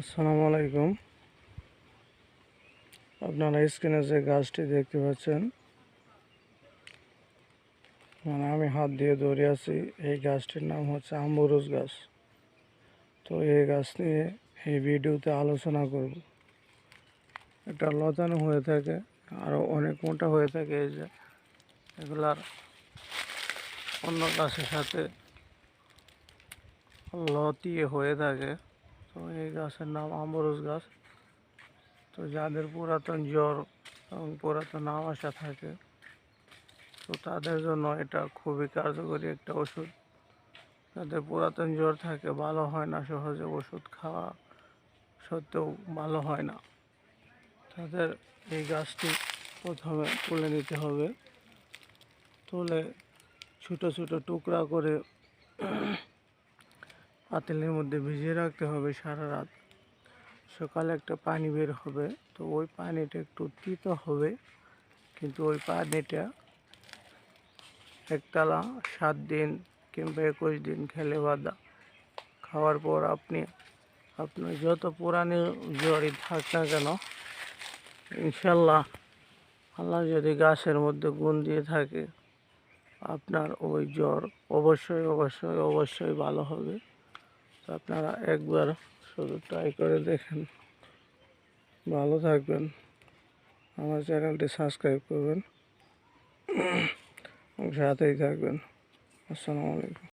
আসসালামু আলাইকুম। আপনারা স্ক্রিনে যে গাছটি দেখতে পাচ্ছেন মানে আমি হাত দিয়ে ধরে আছি, এই গাছটির নাম হচ্ছে আম্বরুজ গাছ। তো এই গাছ নিয়ে এই ভিডিওতে আলোচনা করব। এটা লতানো হয়ে থাকে আরও অনেক মোটা হয়ে থাকে এই যে, এগুলার অন্য গাছের সাথে লতিয়ে হয়ে থাকে। তো এই গাছের নাম আমরুজ গাছ। তো যাদের পুরাতন জ্বর এবং পুরাতন আমাশা থাকে, তো তাদের জন্য এটা খুবই কার্যকরী একটা ওষুধ। যাদের পুরাতন জ্বর থাকে, ভালো হয় না, সহজে ওষুধ খাওয়া সত্ত্বেও ভালো হয় না। তাদের এই গাছটি প্রথমে তুলে নিতে হবে। তুলে ছোটো ছোটো টুকরা করে পাতিলের মধ্যে ভিজিয়ে রাখতে হবে সারা রাত। সকালে একটা পানি বের হবে, তো ওই পানিটা একটু তিতো হবে। কিন্তু ওই পানিটা একতলা সাত দিন কিংবা একুশ দিন খেলে বাদা খাওয়ার পর আপনি, আপনার যত পুরানি জ্বরই থাক না কেন, ইনশাল্লাহ আল্লাহ যদি গাছের মধ্যে গুণ দিয়ে থাকে, আপনার ওই জ্বর অবশ্যই অবশ্যই অবশ্যই ভালো হবে। আপনারা একবার শুধু ট্রাই করে দেখেন। ভালো থাকবেন। আমার চ্যানেলটি সাবস্ক্রাইব করবেন। সাথেই থাকবেন। আসসালামু আলাইকুম।